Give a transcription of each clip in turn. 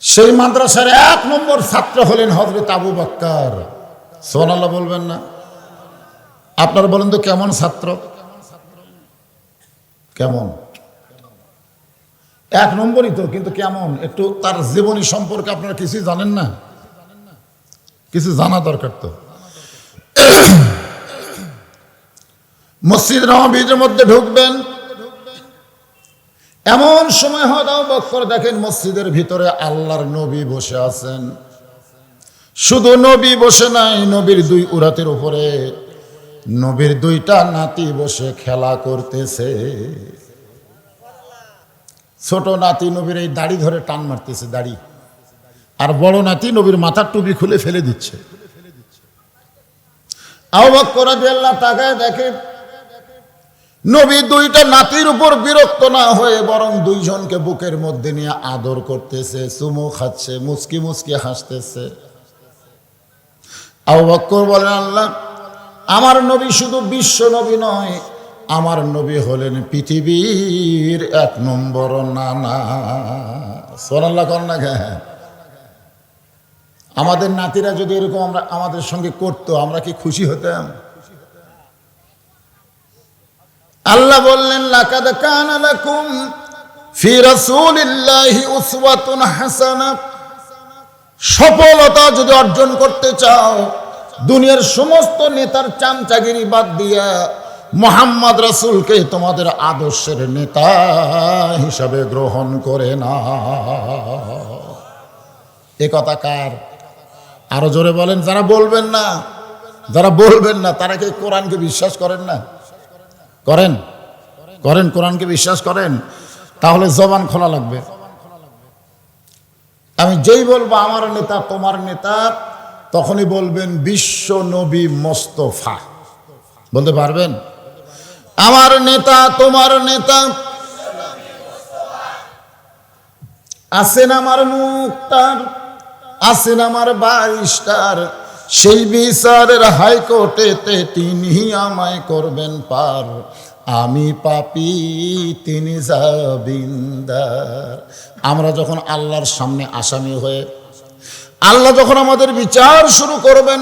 সেই মাদ্রাসার এক নম্বর ছাত্র হলেন হজরত আবু বাক্কার। সোনাল্লাহ বলবেন না। আপনারা বলেন তো কেমন ছাত্র? কেমন? এক নম্বরই তো, কিন্তু কেমন? একটু তার জীবনী সম্পর্কে আপনারা কিছুই জানেন না? কিছু জানা দরকার তো। মসজিদ নবীর মধ্যে ঢুকবেন। এমন সময় হয়তো বক্কর দেখেন মসজিদের ভিতরে আল্লাহর নবী বসে আছেন। শুধু নবী বসে নাই, নবীর দুই উরাতের উপরে নবীর দুইটা নাতি বসে খেলা করতেছে। ছোট নাতি নবীর এই দাড়ি ধরে টান মারতেছে, দাড়ি। আর বড় নাতি নবীর মাথার টুপি খুলে ফেলে দিচ্ছে। আহ্বাক করা দিয়ে আল্লাহ তাকায় দেখে নবী দুইটা নাতির উপর বিরক্ত না হয়ে বরং দুইজনকে বুকের মধ্যে নিয়ে আদর করতেছে, চুমু খাচ্ছে, মুচকি মুচকি হাসতেছে। বলেন, আল্লাহ, আমার নবী শুধু বিশ্ব নবী নয়, আমার নবী হলেন পৃথিবীর এক নম্বর নানা। সোনাল্লাহ কর না গে আমাদের নাতিরা যদি এরকম আমরা আমাদের সঙ্গে করতো, আমরা কি খুশি হতাম? আল্লাহ বললেন, লাকাদ কানা লাকুম ফি রাসূলিল্লাহি উসওয়াতুন হাসানা। সফলতা যদি অর্জন করতে চাও, দুনিয়ার সমস্ত নেতার চামচাগিরি বাদ দিয়া মোহাম্মদ রাসূলকে তোমাদের আদর্শের নেতা হিসাবে গ্রহণ করে না এ কথা কার? আরও জোরে বলেন, যারা বলবেন না, যারা বলবেন না, তারা কি কোরআনকে বিশ্বাস করেন না? করেন? করেন, কোরআনকে বিশ্বাস করেন? তাহলে জবান খোলা লাগবে। আমি যেই বলব, আমার নেতা, তোমার নেতা, তখনই বলবেন, বিশ্ব নবী মোস্তফা। বলতে পারবেন? আমার নেতা, তোমার নেতা। আছেন আমার মুক্তার, আছেন আমার বারিস্টার সেই বিচারের হাইকোর্টেতে তিনি আমায় করবেন পার। আমি পাপি, তিনি জাবিন্দার আমরা যখন আল্লাহর সামনে আসামি হয়ে, আল্লাহ যখন আমাদের বিচার শুরু করবেন,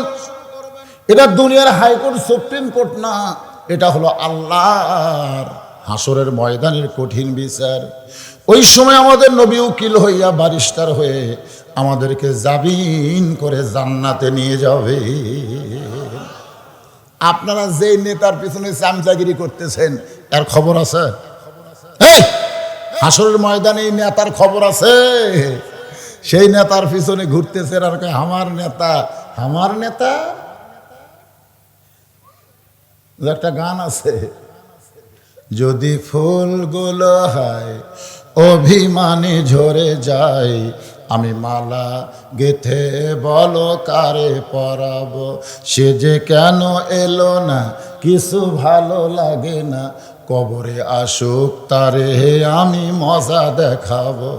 এটা দুনিয়ার হাইকোর্ট, সুপ্রিম কোর্ট না, এটা হলো আল্লাহর হাসরের ময়দানের কঠিন বিচার। ওই সময় আমাদের নবী উকিল হইয়া বারিস্টার হয়ে আমাদেরকে জাবিন করে জান্নাতে নিয়ে যাবে। আপনারা যেই নেতার পিছনে চামচাগিরি করতেছেন, এর খবর আছে? হাসরের ময়দানে এই নেতার খবর আছে। সেই নেতার পিছনে ঘুরতেছেন আর আমার নেতা আমার নেতা? একটা গান আছে, যদি ফুলগুলো হয়, অভিমানে ঝরে যায় আমি মালা গেথে বলো কারে পরাবো? সে যে কেন এলো না, কিছু ভালো লাগে না। কবরে আসুক তারে আমি মজা দেখাবো।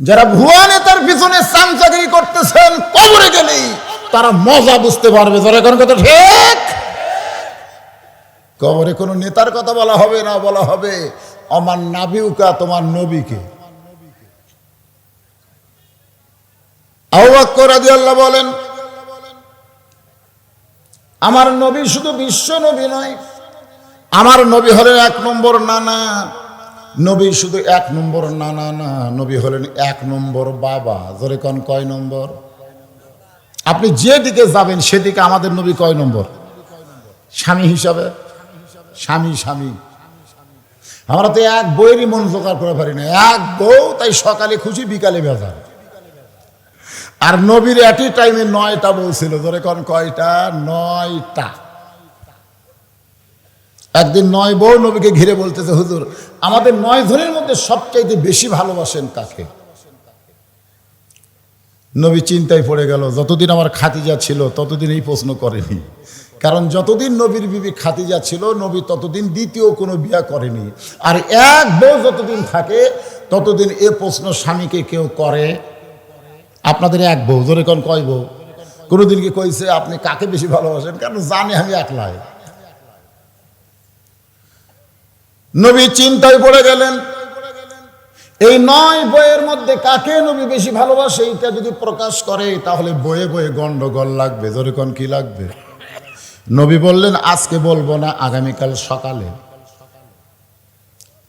যারা ভুয়া নেতার পিছনে চামচাগিরি করতেছেন, কবরে গেলেই তারা মজা বুঝতে পারবে। যারা এখন কথা ঠিক? কবরে কোনো নেতার কথা বলা হবে না, বলা হবে, আমার নাবিউকা তোমার নবীকে। আল্লাহ বলেন, আমার নবী শুধু বিশ্ব নবী নয়, আমার নবী হলেন এক নম্বর নানা, নবী শুধু এক নম্বর নানা না, নবী হলেন এক নম্বর বাবা। ধরে কোন, কয় নম্বর? আপনি যেদিকে যাবেন, সেদিকে আমাদের নবী কয় নম্বর? স্বামী হিসাবে? স্বামী স্বামী। আমরা তো এক বইয়েরই মন জোগাড় করে পারি না। এক বউ, তাই সকালে খুশি, বিকালে বেজার। আর নবীর একই টাইমে নয়টা বউ ছিল ধরে কোন, কয়টা? নয়টা। একদিন নয় বউ নবীকে ঘিরে বলতেছে, হুজুর, আমাদের নয় জনের মধ্যে সবচাইতে বেশি ভালোবাসেন কাকে? নবী চিন্তায় পড়ে গেল, যতদিন আমার খাতিজা ছিল, ততদিন এই প্রশ্ন করেনি। কারণ যতদিন নবীর বিবি খাতিজা ছিল, নবী ততদিন দ্বিতীয় কোনো বিয়া করেনি। আর এক বউ যতদিন থাকে, ততদিন এ প্রশ্ন স্বামীকে কেউ করে আপনাদের এক বউ, ধরে কোন কয় বউ? কোনোদিন কি কইছে, আপনি কাকে বেশি ভালোবাসেন? কেন জানে আমি একলাই। নবী চিন্তায় পড়ে গেলেন, এই নয় বইয়ের মধ্যে কাকে নবী বেশি ভালোবাসে, এইটা যদি প্রকাশ করে, তাহলে বয়ে বয়ে গন্ডগোল লাগবে। যেরকম কি লাগবে? নবী বললেন, আজকে বলব না, আগামীকাল সকালে।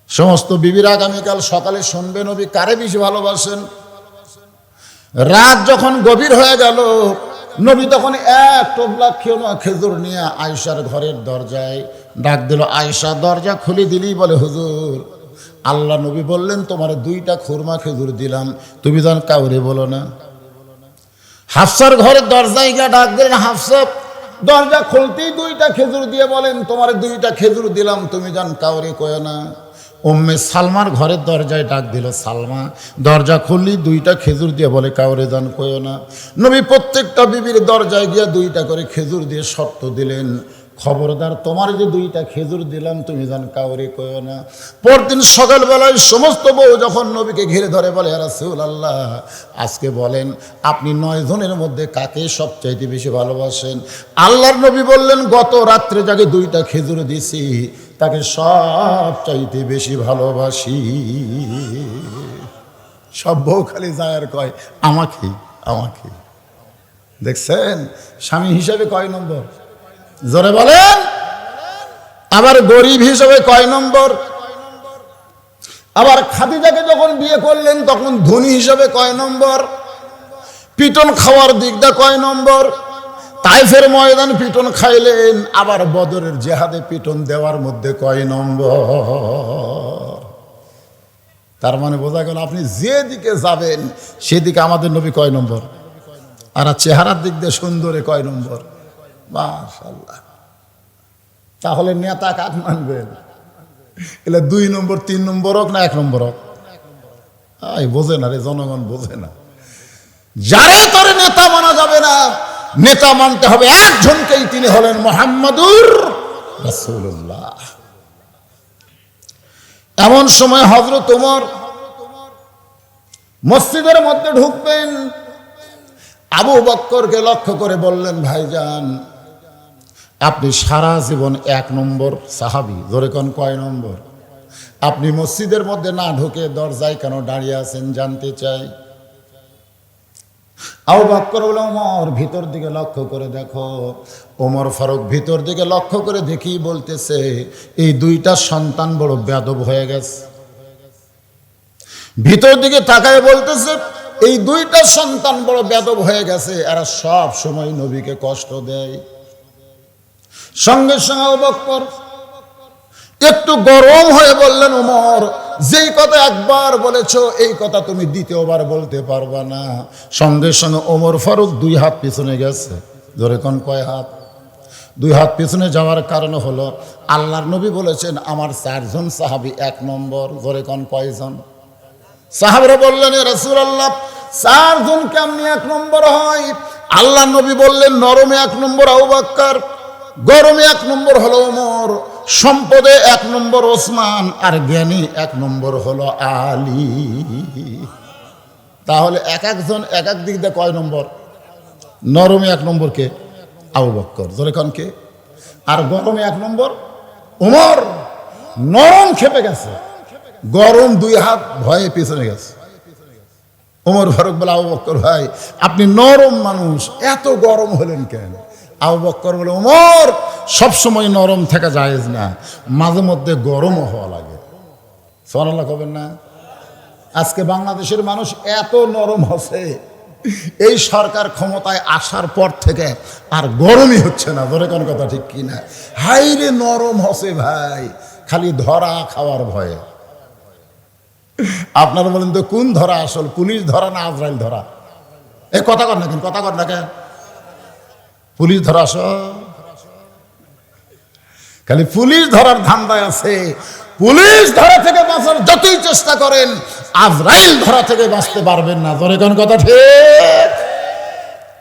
সমস্ত বিবির আগামীকাল সকালে শুনবে নবী, কারে বেশি ভালোবাসেন? রাত যখন গভীর হয়ে গেল, নবী তখন এক টোবলা খেয়ে খেজুর নিয়ে আয়সার ঘরের দরজায় ডাক দিল আয়সা দরজা খুলে দিলেই বলে হুজুর। আল্লাহ নবী বললেন, তোমার দুইটা খুরমা খেজুর দিলাম, তুমি যেন কাউরে বলো না। হাফসার ঘরের দরজায় গিয়ে ডাক দিলেন, হাফসা, দরজা খুলতেই দুইটা খেজুর দিয়ে বলেন, তোমার দুইটা খেজুর দিলাম, তুমি যান কাউরে কয় না। উম্মে সালমার ঘরের দরজায় ডাক দিল, সালমা, দরজা খুললি, দুইটা খেজুর দিয়ে বলে, কাউরে দান কয় না। নবী প্রত্যেকটা বিবির দরজায় গিয়ে দুইটা করে খেজুর দিয়ে শর্ত দিলেন, খবরদার, তোমার যে দুইটা খেজুর দিলাম, তুমি জান কাউরে কয় না। পরদিন সকালবেলায় সমস্ত বউ যখন নবীকে ঘিরে ধরে বলে রাসুল আল্লাহ আজকে বলেন, আপনি নয় জনের মধ্যে কাকে সবচাইতে বেশি ভালোবাসেন? আল্লাহর নবী বললেন, গত রাত্রে যাকে দুইটা খেজুর দিছি তাকে সব চাইতে বেশি ভালোবাসি। সব বউ খালি যায় আর কয়, আমাকে আমাকে। দেখছেন? স্বামী হিসাবে কয় নম্বর? জোরে বলেন। আবার গরিব হিসেবে কয় নম্বর? আবার খাদিজাকে যখন বিয়ে করলেন, তখন ধনী হিসেবে কয় নম্বর? পিটন খাওয়ার দিকটা কয় নম্বর? তাইফের ময়দান পিটন খাইলেন, আবার বদরের জেহাদে পিটন দেওয়ার মধ্যে কয় নম্বর? তার মানে বোঝা গেল আপনি যেদিকে যাবেন, সেদিকে আমাদের নবী কয় নম্বর। আর চেহারার দিক দিয়ে সুন্দরে কয় নম্বর। মাশাল্লাহ তাহলে নেতা কাক মানবেন? এলে দুই নম্বর, তিন নম্বর হোক না এক নম্বর হোক। বোঝে না রে, জনগণ বোঝে না। যারে তোরে নেতা মানা যাবে না নেতা মানতে হবে একজনকেই তিনি হলেন মোহাম্মদুর এমন সময় হজরত তোমার মসজিদের মধ্যে ঢুকবেন। আবু বক্করকে লক্ষ্য করে বললেন, ভাইজান, আপনি সারা জীবন এক নম্বর সাহাবি, ধরে কোন কয় নম্বর? আপনি মসজিদের মধ্যে না ঢুকে দরজায় কেন দাঁড়িয়ে আছেন জানতে চাই। আবু বক্কর বলে, ওমর, ভিতর দিকে লক্ষ্য করে দেখো। ওমর ফারুক ভিতর দিকে লক্ষ্য করে দেখি বলতেছে, এই দুইটা সন্তান বড় বেদব হয়ে গেছে। ভিতর দিকে তাকায় বলতেছে, এই দুইটা সন্তান বড় বেদব হয়ে গেছে, এরা সব সময় নবীকে কষ্ট দেয়। সঙ্গে সঙ্গে বক্কর একটু গরম হয়ে বললেন, ওমর যেই কথা একবার বলেছ, এই কথা তুমি দ্বিতীয়বার বলতে পারবা না। সঙ্গে সঙ্গে ওমর ফারুক দুই হাত পিছনে গেছে। ধরে কোন কয় হাত? দুই হাত পিছনে যাওয়ার কারণ হলো, আল্লাহর নবী বলেছেন, আমার চারজন সাহাবি এক নম্বর। ধরে কোন কয়জন? সাহাবরা বললেন রসুল আল্লাহ চারজন কেমনি এক নম্বর হয়? আল্লাহ নবী বললেন, নরমে এক নম্বর আউবাক্কার গরমে এক নম্বর হলো ওমর। সম্পদে এক নম্বর ওসমান, আর জ্ঞানী এক নম্বর হলো আলী। তাহলে এক একজন এক এক দিক দিয়ে কয় নম্বর? নরমে এক নম্বর কে? আবু বক্কর। জোরে কন কে? আর গরমে এক নম্বর? ওমর নরম খেপে গেছে। গরম দুই হাত ভয়ে পিছনে গেছে। ওমর ফারুক বলে, আবু বক্কর ভাই, আপনি নরম মানুষ, এত গরম হলেন কেন? আবু বক্কর বলে ওমর সবসময় নরম থাকা জায়েজ না। মাঝে মধ্যে গরমও হওয়া লাগে। সোনাল্লাহ কবেন না? আজকে বাংলাদেশের মানুষ এত নরম হচ্ছে। এই সরকার ক্ষমতায় আসার পর থেকে আর গরমই হচ্ছে না। ধরে কোন কথা ঠিক কিনা হাইরে নরম হসে ভাই। খালি ধরা খাওয়ার ভয়ে। আপনারা বলেন তো, কোন ধরা আসল? পুলিশ ধরা না আজরাইল ধরা? এ কথা কর না কেন? কথা কর না কেন? পুলিশ ধরা আসল খালি পুলিশ ধরার ধান্দায় আছে। পুলিশ ধরা থেকে বাঁচার যতই চেষ্টা করেন, আজরাইল ধরা থেকে বাঁচতে পারবেন না। ধরে কোন কথা ঠিক?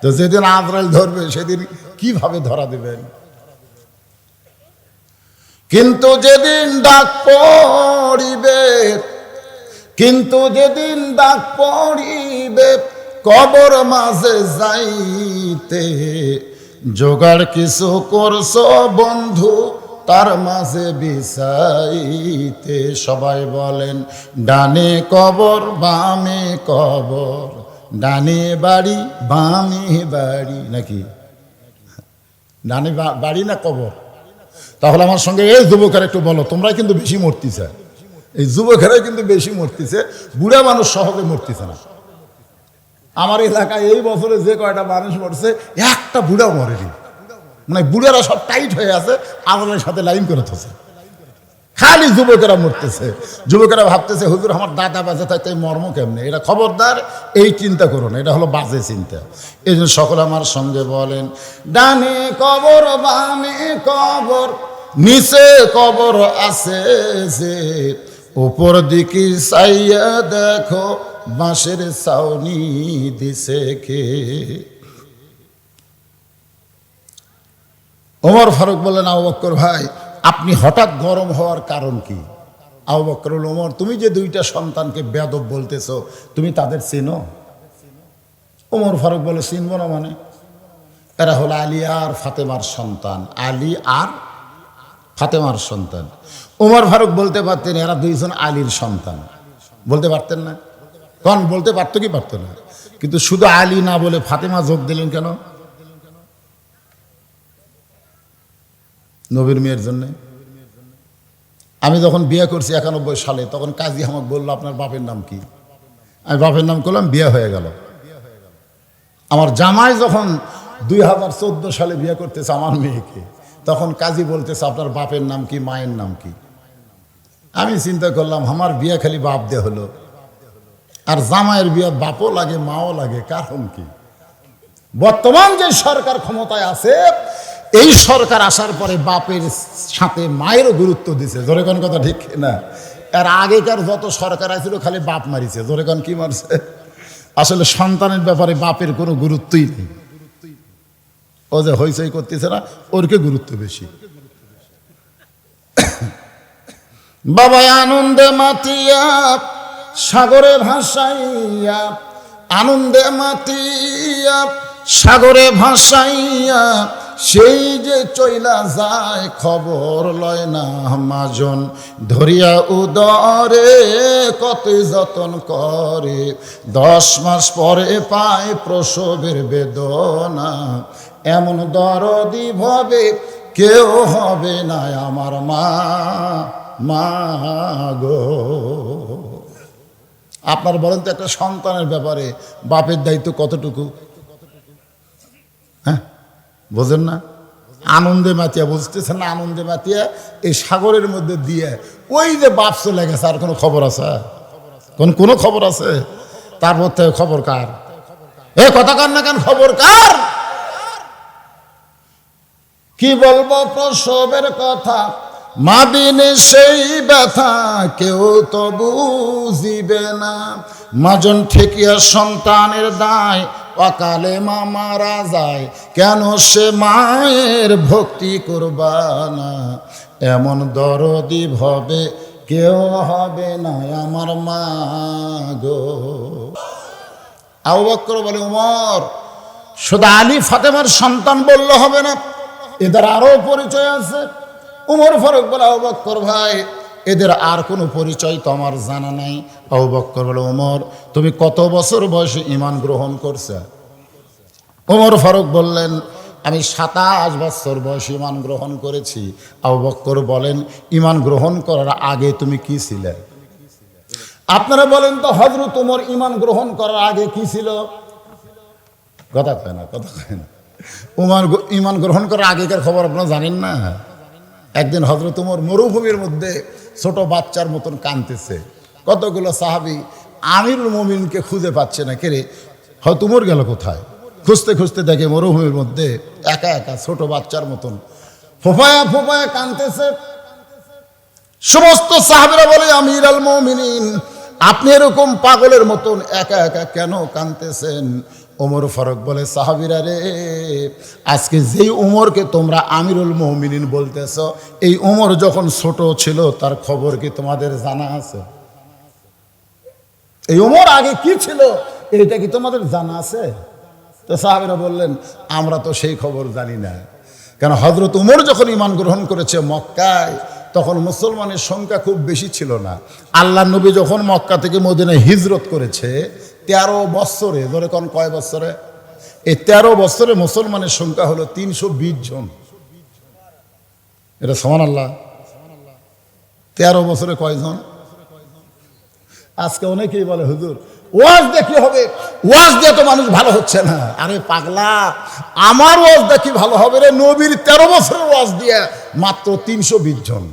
তো যেদিন আজরাইল ধরবে, সেদিন কীভাবে ধরা দিবেন? কিন্তু যেদিন ডাক পড়িবে, কিন্তু যেদিন ডাক পড়িবে, কবর মাঝে যাইতে জোগাড় কিছু করছ, বন্ধু? তার মাঝে বিছাইতে সবাই বলেন, ডানে কবর, বামে কবর। ডানে বাড়ি, বামে বাড়ি। নাকি? ডানে বাড়ি না কবর? তাহলে আমার সঙ্গে এই যুবকের একটু বলো তোমরা কিন্তু বেশি মরতেছে। এই যুবকেরা কিন্তু বেশি মরতেছে, বুড়া মানুষ সহজে মরতেছে না। আমার এলাকায় এই বছরে যে কয়টা মানুষ মরছে, একটা বুড়া মরেনি। মানে বুড়ারা সব টাইট হয়ে আছে, আগুনের সাথে লাইন করে থাকছে খালি যুবকেরা মরতেছে। যুবকেরা ভাবতেছে, হুজুর, আমার দাদা বাজে থাকতে তাই মর্ম কেমনে? এটা খবরদার, এই চিন্তা করো না, এটা হলো বাজে চিন্তা। এই জন্য সকল আমার সঙ্গে বলেন, ডানে কবর, বামে কবর, নিচে কবর আছে যে, উপর দিকে চাইয়া দেখো বাঁশের ছাউনি দিছে কে? ওমর ফারুক বললেন, আবু বক্কর ভাই, আপনি হঠাৎ গরম হওয়ার কারণ কি? আবু বক্কর ওমর, তুমি যে দুইটা সন্তানকে বেদব বলতেছ, তুমি তাদের চেনো? ওমর ফারুক বলে চিনব না মানে? এরা হলো আলী আর ফাতেমার সন্তান। আলী আর ফাতেমার সন্তান। ওমর ফারুক বলতে পারতেন, এরা দুইজন আলীর সন্তান। বলতে পারতেন না? কন বলতে পারতো কি পারতো না। কিন্তু শুধু আলী না বলে ফাতেমা যোগ দিলেন কেন? নবীর মেয়ের জন্যে। আমি যখন বিয়ে করছি একানব্বই সালে, তখন কাজী আমাকে বলল, আপনার বাপের নাম কি? আমি বাপের নাম করলাম, বিয়ে হয়ে গেল। আমার জামাই যখন দুই হাজার চোদ্দ সালে বিয়ে করতেছে আমার মেয়েকে, তখন কাজী বলতেছে, আপনার বাপের নাম কি, মায়ের নাম কি? আমি চিন্তা করলাম, আমার বিয়ে খালি বাপ দে হলো। আর জামাইয়ের বিয়ে বাপও লাগে, মাও লাগে কারণ কি বর্তমান যে সরকার ক্ষমতায় আছে, এই সরকার আসার পরে বাপের সাথে মায়েরও গুরুত্ব দিছে। জোরে কোন কথা ঠিক না? এর আগেকার যত সরকার আছিল খালি বাপ মারিছে। জোরে কোন কি মারছে? আসলে সন্তানের ব্যাপারে বাপের কোনো গুরুত্বই নেই। ও যে হইচই করতেছে না, ওরকে গুরুত্ব বেশি। বাবা আনন্দে মাতিয়া সাগরে ভাসাইয়া, আনন্দে মাতিয়া, সাগরে ভাসাইয়া, সেই যে চইলা যায়, খবর লয় না মাজন। ধরিয়া উদরে কত যতন করে, দশ মাস পরে পায় প্রসবের বেদনা। এমন দরদি ভাবে কেউ হবে না আমার মা মা গো। আপনার বলেন তো একটা সন্তানের ব্যাপারে বাপের দায়িত্ব কতটুকু? হ্যাঁ? বোঝেন না? আনন্দে মাতিয়া, বুঝতেছেন না আনন্দে মাতিয়া? এই সাগরের মধ্যে দিয়ে ওই যে বাপ চলে গেছে, আর কোনো খবর আছে? কোন কোনো খবর আছে? তারপর থেকে খবর কার? এ, কথা কার না কেন খবর কার? কি বলব প্রসবের কথা? মাদিনে সেই ব্যথা কেউ তো বুঝিবে না। মাজন ঠেকিয়া সন্তানের দায়, অকালে মা মারা যায়, কেন সে মায়ের ভক্তি করবানা এমন দরদি ভবে কেউ হবে না আমার মা গো। আবু বলে, উমর, শুধু আলী ফাতেমার সন্তান বললে হবে না। এদের আরও পরিচয় আছে। উমর ফারুক বলে, আবু বক্কর ভাই, এদের আর কোনো পরিচয় তো আমার জানা নাই? আবু বক্কর বলে, উমর, তুমি কত বছর বয়সে ইমান গ্রহণ করছে? ওমর ফারুক বললেন, আমি সাতাশ বছর বয়সে ইমান গ্রহণ করেছি। আবু বক্কর বলেন ইমান গ্রহণ করার আগে তুমি কি ছিলে? আপনারা বলেন তো হজরত উমর ইমান গ্রহণ করার আগে কি ছিল? কথা কয় না, কথা কয় না। উমার ইমান গ্রহণ করার আগেকার খবর আপনারা জানেন না? একদিন হজরত উমর মরুভূমির মধ্যে ছোট বাচ্চার মতন কানতেছে কতগুলো সাহাবি আমিরুল মমিনকে খুঁজে পাচ্ছে না। কেরে হয়তো উমর গেল কোথায়? খুঁজতে খুঁজতে দেখে মরুভূমির মধ্যে একা একা ছোট বাচ্চার মতন ফোফায়া ফোফায়া কানতেছে সমস্ত সাহাবিরা বলে আমির আল মমিনিন, আপনি এরকম পাগলের মতন একা একা কেন কানতেছেন ওমর ফারুক বলে, সাহাবিরা রে, আজকে যেই ওমরকে তোমরা আমিরুল মমিনিন বলতেছ, এই ওমর যখন ছোট ছিল, তার খবর কি তোমাদের জানা আছে? এই ওমর আগে কি ছিল, এটা কি তোমাদের জানা আছে? তো সাহাবিরা বললেন, আমরা তো সেই খবর জানি না। কেন হজরত উমর যখন ইমান গ্রহণ করেছে মক্কায়, তখন মুসলমানের সংখ্যা খুব বেশি ছিল না। আল্লাহ নবী যখন মক্কা থেকে মদিনায় হিজরত করেছে তেরো বৎসরে, ধরে কোন কয় বৎসরে? এই তেরো বছরে মুসলমানের সংখ্যা হলো তিনশো বিশ জন। এটা সমান আল্লাহ তেরো বছরে কয়জন? আজকে অনেকেই বলে, হুজুর, ওয়াজ দেখলে হবে? ওয়াজ দিয়ে তো মানুষ ভালো হচ্ছে না। আরে পাগলা, আমার ওয়াজ দেখি ভালো হবে রে? নবীর তেরো বছরের ওয়াজ দিয়ে মাত্র তিনশো বিশ জন।